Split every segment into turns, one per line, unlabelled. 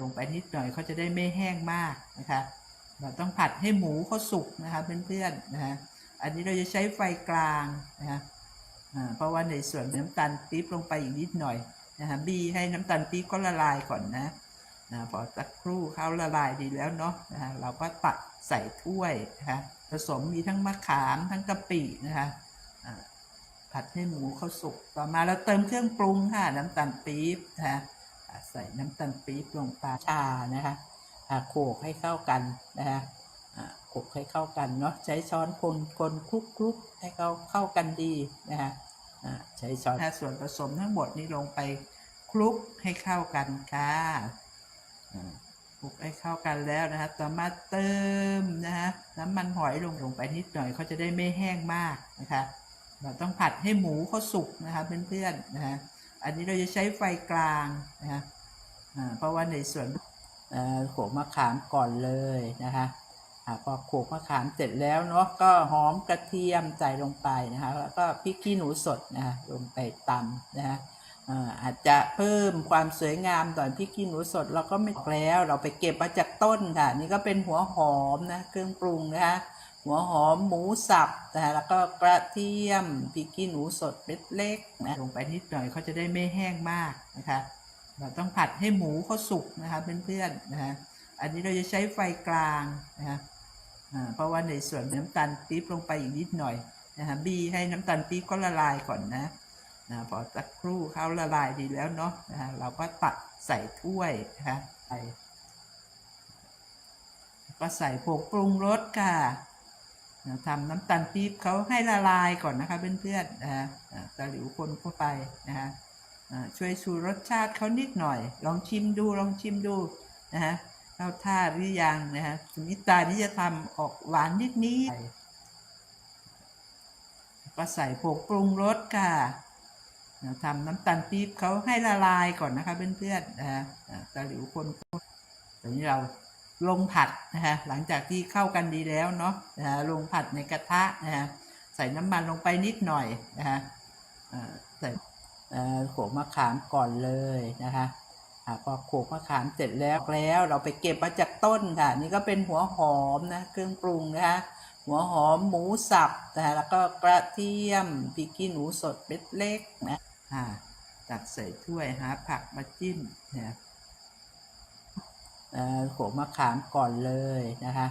ลงไปนิดหน่อยเขาจะได้ไม่แห้งมากนะคะเราต้องผัดให้หมูเขาสุกนะคะเพื่อนๆนะคะอันนี้เราจะใช้ไฟกลางนะคะเพราะว่าในส่วนน้ำตาลปี๊บลงไปอีกนิดหน่อยนะคะบีให้น้ำตาลปี๊บก็ละลายก่อนนะนะพอสักครู่เขาละลายดีแล้วเนาะนะคะเราก็ตักใส่ถ้วยนะคะผสมมีทั้งมะขามทั้งกะปินะคะผัดให้หมูเขาสุกต่อมาเราเติมเครื่องปรุงค่ะน้ำตาลปี๊บนะคะอ่า ใส่น้ำตาลปี๊บลงไปชานะคะอ่าโขลกให้เข้ากันนะคะอ่าโขลกให้เข้ากันเนาะใช้ช้อนคนคนคลุกคลุกให้เข้าเข้ากันดีนะคะอ่าใช้ช้อนส่วนผสมทั้งหมดนี้ลงไปคลุกให้เข้ากันค่ะอ่าคลุกให้เข้ากันแล้วนะคะต่อมาเติมนะคะน้ำมันหอยลงลงไปนิดหน่อยเขาจะได้ไม่แห้งมากนะคะเราต้องผัดให้หมูเขาสุกนะคะเพื่อนๆนะคะ อันนี้เราจะใช้ไฟกลางนะคะเพราะว่าในส่วนโขกมะขามก่อนเลยนะคะพอโขกมะขามเสร็จแล้วเนาะก็หอมกระเทียมใส่ลงไปนะคะแล้วก็พริกขี้หนูสดนะคะลงไปตำนะคะอ่าอาจจะเพิ่มความสวยงามตอนพริกขี้หนูสดเราก็ไม่แล้ว เราไปเก็บมาจากต้นค่ะ นี่ก็เป็นหัวหอมนะเครื่องปรุงนะคะ หัวหอมหมูสับนะแล้วก็กระเทียมพริกขี้หนูสดเม็ดเล็กนะลงไปนิดหน่อยเขาจะได้ไม่แห้งมากนะคะ เราต้องผัดให้หมูเขาสุกนะคะเพื่อนๆนะคะอันนี้เราจะใช้ไฟกลางนะคะเพราะว่าในส่วนน้ำตาลปี๊บลงไปอีกนิดหน่อยนะคะบีให้น้ำตาลปี๊บก็ละลายก่อนนะนะพอสักครู่เขาละลายดีแล้วเนาะนะคะเราก็ตักใส่ถ้วยนะคะใส่ก็ใส่ผงปรุงรสค่ะ ทำน้ำตาลปี๊บเขาให้ละลายก่อนนะคะเพื่อนๆนะฮะอ่าตะหลิวคนเข้าไปนะฮะช่วยชูรสชาติเขานิดหน่อย ลองชิมดูลองชิมดูนะฮะเข้าท่าหรือยังนะฮะสุนิตานี่จะทำออกหวานนิดนิดก็ใส่ผงปรุงรสค่ะทำน้ำตาลปี๊บเขาให้ละลายก่อนนะคะเพื่อนๆนะฮะตะหลิวคนตอนนี้เรา ลงผัดนะฮะหลังจากที่เข้ากันดีแล้วเนาะนะฮะลงผัดในกระทะนะฮะใส่น้ำมันลงไปนิดหน่อยนะฮะใส่เอ่อโขกมะขามก่อนเลยนะคะพอโขลกมะขามเสร็จแล้วแล้ว เราไปเก็บมาจากต้นค่ะ นี่ก็เป็นหัวหอมนะเครื่องปรุงนะคะหัวหอมหมูสับนะแล้วก็กระเทียมพริกขี้หนูสดเม็ดเล็กนะตักใส่ถ้วยหาผักมาจิ้มนะเอ่อ โขกมะขามก่อนเลยนะคะ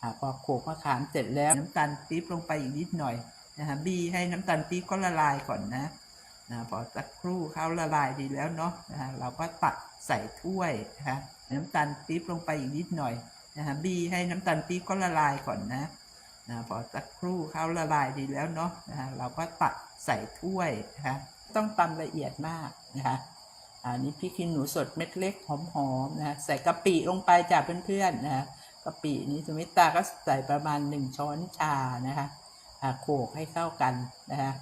อ่าพอโขกมะขามเสร็จแล้วน้ำตาลปี๊บลงไปอีกนิดหน่อยนะคะบีให้น้ำตาลปี๊บก็ละลายก่อนนะนะพอสักครู่เขาละลายดีแล้วเนาะนะคะเราก็ตักใส่ถ้วยนะคะน้ำตาลปี๊บลงไปอีกนิดหน่อยนะคะบีให้น้ำตาลปี๊บก็ละลายก่อนนะนะพอสักครู่เขาละลายดีแล้วเนาะนะคะเราก็ตักใส่ถ้วยนะคะต้องตำละเอียดมากนะคะ อันนี้พริกขี้หนูสดเม็ดเล็กหอมๆนะใส่กะปิลงไปจากเพื่อนๆนะกะปินี้สมิตาก็ใส่ประมาณหนึ่งช้อนชานะคะโขกให้เข้ากันนะฮะ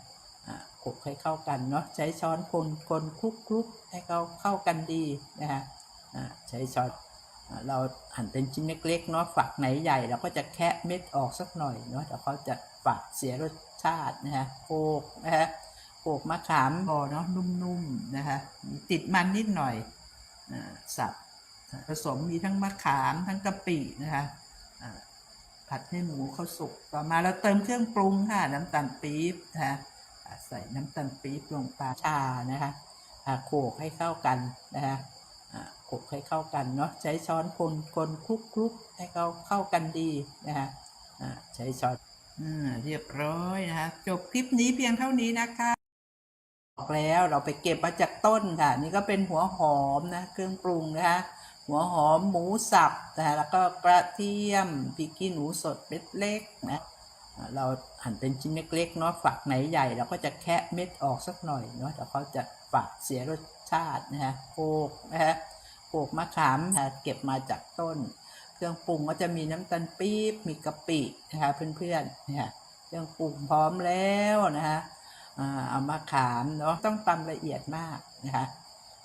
โขกให้เข้ากันเนาะใช้ช้อนคนคนคลุกคลุกให้เขาเข้ากันดีนะฮะใช้ช้อนเราหั่นเป็นชิ้นเล็กๆเนาะฝักไหนใหญ่เราก็จะแคะเม็ดออกสักหน่อยเนาะเดี๋ยวเขาจะฝักเสียรสชาตินะฮะโขกนะฮะ โขกมะขามพอเนาะนุ่มๆนะคะมีติดมันนิดหน่อยอสับผสมมีทั้งมะขามทั้งกะปินะคะผัดให้หมูเขาสุกต่อมาเราเติมเครื่องปรุงค่ะน้ำตาลปี๊บนะคะอ่าใส่น้ำตาลปี๊บลงไปชานะคะโขกให้เข้ากันนะคะโขกให้เข้ากันเนาะใช้ช้อนคนคนคลุกคลุกให้เขาเข้ากันดีนะคะใช้ช้อนอเรียบร้อยนะคะจบคลิปนี้เพียงเท่านี้นะคะ แล้วเราไปเก็บมาจากต้นค่ะ นี่ก็เป็นหัวหอมนะเครื่องปรุงนะคะหัวหอมหมูสับนะแล้วก็กระเทียมพริกขี้หนูสดเม็ดเล็กนะเราหั่นเป็นชิ้นเล็กๆเนาะฝักไหนใหญ่เราก็จะแคะเม็ดออกสักหน่อยเนาะเดี๋ยวเขาจะฝักเสียรสชาตินะฮะโขกนะฮะโขกมะขามนะเก็บมาจากต้น เครื่องปรุงก็จะมีน้ำตาลปี๊บมีกะปินะคะเพื่อนๆเนี่ยเครื่องปรุงพร้อมแล้วนะคะ เอามาขามเนาะต้องตำละเอียดมากนะคะ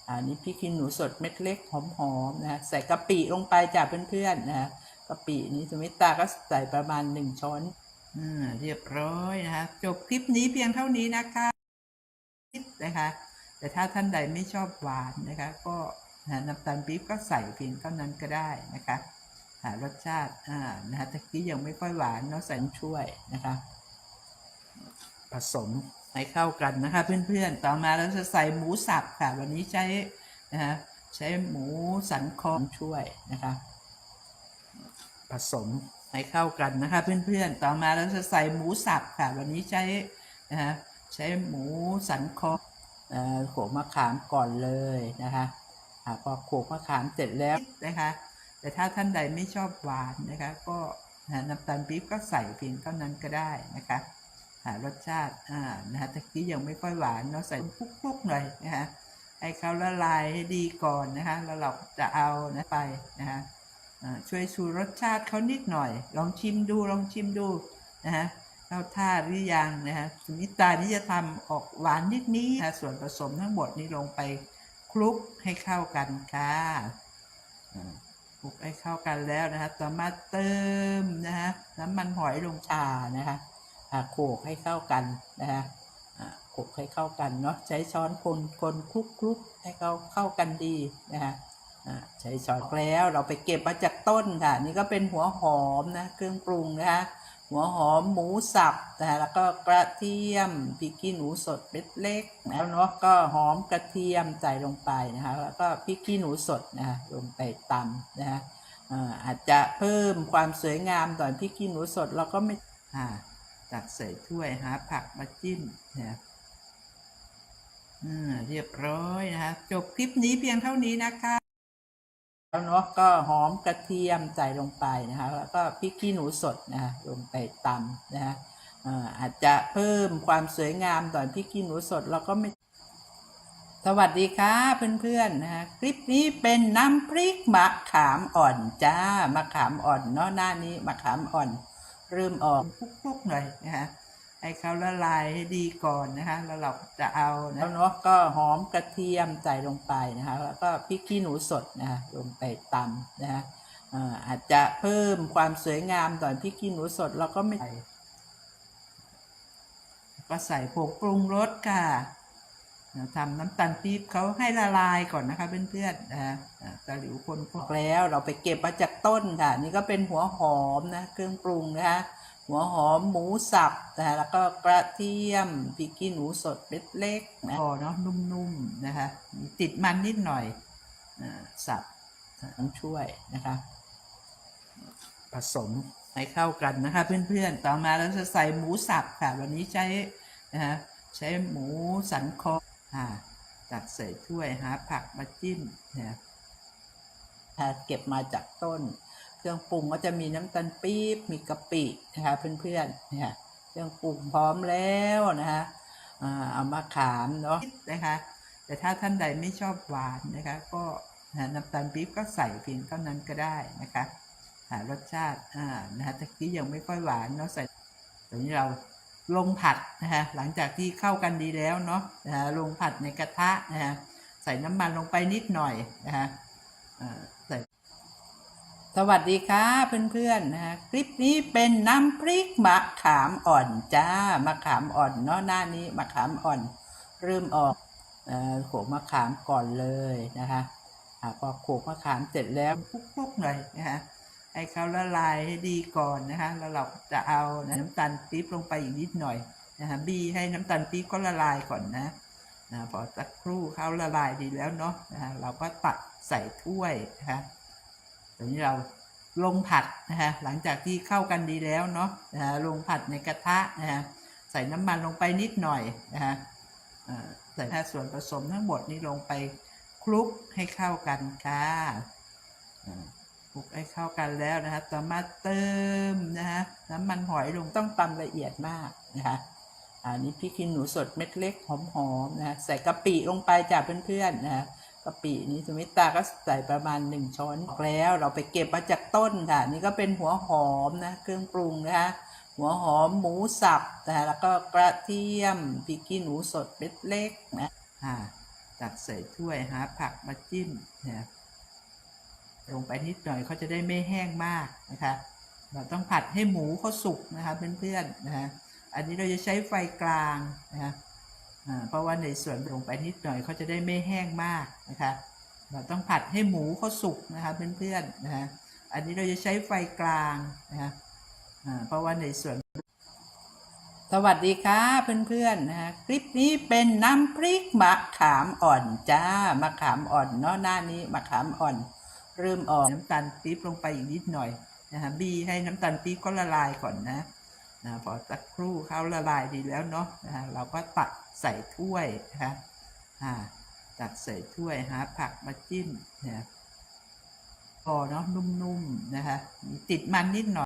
อันนี้พริกขี้หนูสดเม็ดเล็กหอมๆนะะใส่กะปิลงไปจากเพื่อนๆนะะกะปินี้สมิตาก็ใส่ประมาณหนึ่งช้อนอ่าเรียบร้อยนะคะจบคลิปนี้เพียงเท่านี้นะคะคลิปนะคะ แต่ถ้าท่านใดไม่ชอบหวานนะคะ ก็นะน้ำตาลปี๊บก็ใส่เพียงเท่านั้นก็ได้นะคะรสชาติอ่านะฮะตะกี้ยังไม่ค่อยหวานเนาะใส่ช่วยนะคะ ผสม ให้เข้ากันนะคะเพื่อนๆ ต่อมาเราจะใส่หมูสับค่ะ วันนี้ใช้นะฮะใช้หมูสันคอช่วยนะคะ ผสมให้เข้ากันนะคะเพื่อนๆ ต่อมาเราจะใส่หมูสับค่ะ วันนี้ใช้นะฮะใช้หมูสันคอเอ่อโขลกมะขามก่อนเลยนะคะอ่าพอโขลกมะขามเสร็จแล้วนะคะ แต่ถ้าท่านใดไม่ชอบหวานนะคะ ก็นะฮะน้ำตาลปี๊บก็ใส่เพียงเท่านั้นก็ได้นะคะ หารสชาติอ่านะฮะตะกี้ยังไม่ค่อยหวานเนาะใส่คลุกๆหน่อยนะฮะให้เขาละลายให้ดีก่อนนะคะแล้วเราจะเอานะไปนะฮะช่วยชูรสชาติเขานิดหน่อย ลองชิมดูลองชิมดูนะฮะเข้าท่าหรือยังนะฮะสมิตานี่จะทำออกหวานนิดนี้นะส่วนผสมทั้งหมดนี้ลงไปคลุกให้เข้ากันค่ะคลุกให้เข้ากันแล้วนะฮะต่อมาเติมนะฮะน้ำมันหอยลงชานะคะ โขลกให้เข้ากันนะฮะโขลกให้เข้ากันเนาะใช้ช้อนคนคนคลุกคลุกให้เขาเข้ากันดีนะฮะใช้ช้อนแล้วเราไปเก็บมาจากต้นค่ะ นี่ก็เป็นหัวหอมนะเครื่องปรุงนะคะหัวหอมหมูสับนะฮะแล้วก็กระเทียมพริกขี้หนูสดเม็ดเล็กนะแล้วเนาะก็หอมกระเทียมใส่ลงไปนะคะแล้วก็พริกขี้หนูสดนะฮะลงไปตำนะฮะอ่าอาจจะเพิ่มความสวยงามตอนพริกขี้หนูสดเราก็ไม่อ่า ตักใส่ถ้วยหาผักมาจิ้มนะอ่าเรียบร้อยนะคะจบคลิปนี้เพียงเท่านี้นะคะแล้วเนาะก็หอมกระเทียมใส่ลงไปนะคะแล้วก็พริกขี้หนูสดนะคะลงไปตำนะคะอาอาจจะเพิ่มความสวยงามตอนพริกขี้หนูสดเราก็ไม่สวัสดีค่ะเพื่อนๆนะคะคลิปนี้เป็นน้ำพริกมะขามอ่อนจ้ามะขามอ่อนเนาะหน้านี้มะขามอ่อน เริ่มออกคลุกๆหน่อยนะคะให้เขาละลายให้ดีก่อนนะคะแล้วเราจะเอาแล้วเนาะก็หอมกระเทียมใส่ลงไปนะคะ แล้วก็พริกขี้หนูสดนะคะลงไปตำนะคะอาอาจจะเพิ่มความสวยงามตอนพริกขี้หนูสดเราก็ไม่ใส่ก็ใส่ผงปรุงรสค่ะ ทำน้ำตาลปี๊บเขาให้ละลายก่อนนะคะเพื่อนๆนะอ่าตะหลิวคนพวกแล้วเราไปเก็บมาจากต้นค่ะ นี่ก็เป็นหัวหอมนะเครื่องปรุงนะคะหัวหอมหมูสับนะแล้วก็กระเทียมพริกขี้หนูสดเม็ดเล็กนะพอเนาะนุ่มๆนะคะมีติดมันนิดหน่อยอ่าสับต้องช่วยนะคะ ผสมให้เข้ากันนะคะ เพื่อนๆ ต่อมาเราจะใส่หมูสับค่ะ วันนี้ใช้นะฮะใช้หมูสันคอ อ่าตักใส่ถ้วยหาผักมาจิ้มนะถ้าเก็บมาจากต้น เครื่องปรุงก็จะมีน้ำตาลปี๊บมีกะปินะคะเพื่อนๆเนี่ยเครื่องปรุงพร้อมแล้วนะคะเอามาขามเนาะนะคะ แต่ถ้าท่านใดไม่ชอบหวานนะคะ ก็นะน้ำตาลปี๊บก็ใส่เพียงเท่านั้นก็ได้นะคะหารสชาติอ่านะฮะตะกี้ยังไม่ค่อยหวานเนาะใส่ตอนนี้เรา ลงผัดนะคะหลังจากที่เข้ากันดีแล้วเนาะนะฮะลงผัดในกระทะนะฮะใส่น้ำมันลงไปนิดหน่อยนะคะใส่สวัสดีค่ะเพื่อนๆนะคะคลิปนี้เป็นน้ำพริกมะขามอ่อนจ้ามะขามอ่อนเนาะหน้านี้มะขามอ่อน เริ่มออกโขกมะขามก่อนเลยนะคะอ่าพอโขกมะขามเสร็จแล้วคลุกๆหน่อยนะคะ ให้เขาละลายให้ดีก่อนนะคะแล้วเราจะเอาน้ำตาลปี๊บลงไปอีกนิดหน่อยนะคะบีให้น้ำตาลปี๊บก็ละลายก่อนนะนะพอสักครู่เขาละลายดีแล้วเนาะนะะเราก็ตักใส่ถ้วยนะคะตอนนี้เราลงผัดนะคะหลังจากที่เข้ากันดีแล้วเนาะนะลงผัดในกระทะนะคะใส่น้ำมันลงไปนิดหน่อยนะคะใส่ส่วนผสมทั้งหมดนี้ลงไปคลุกให้เข้ากันค่ะ ลุกให้เข้ากันแล้วนะคะต่อมาเติมนะคะน้ำมันหอยลงต้องตำละเอียดมากนะคะอันนี้พริกขี้หนูสดเม็ดเล็กหอมๆนะคะใส่กะปิลงไปจ้ะเพื่อนๆนะคะกะปินี้สมิตาก็ใส่ประมาณหนึ่งช้อนแล้วเราไปเก็บมาจากต้นค่ะนี่ก็เป็นหัวหอมนะเครื่องปรุงนะคะหัวหอมหมูสับนะแล้วก็กระเทียมพริกขี้หนูสดเม็ดเล็กนะอ่าตักใส่ถ้วยหาผักมาจิ้มนะ ลงไปนิดหน่อยเขาจะได้ไม่แห้งมากนะคะเราต้องผัดให้หมูเขาสุกนะคะเพื่อนๆนะฮะอันนี้เราจะใช้ไฟกลางนะคะเพราะว่าในส่วนลงไปนิดหน่อยเขาจะได้ไม่แห้งมากนะคะเราต้องผัดให้หมูเขาสุกนะคะเพื่อนๆนะฮะอันนี้เราจะใช้ไฟกลางนะฮะเพราะว่าในส่วน สวัสดีค่ะเพื่อนๆนะฮะคลิปนี้เป็นน้ำพริกมะขามอ่อนจ้ามะขามอ่อนเนาะหน้านี้มะขามอ่อน เริ่มออกน้ำตาลปี๊บลงไปอีกนิดหน่อยนะฮะบีให้น้ำตาลปี๊บก็ละลายก่อนนะนะพอสักครู่เขาละลายดีแล้วเนาะนะฮะเราก็ตักใส่ถ้วยนะคะอ่าตักใส่ถ้วยหาผักมาจิ้มนะพอเนาะนุ่มๆนะคะมีติดมันนิดหน่อย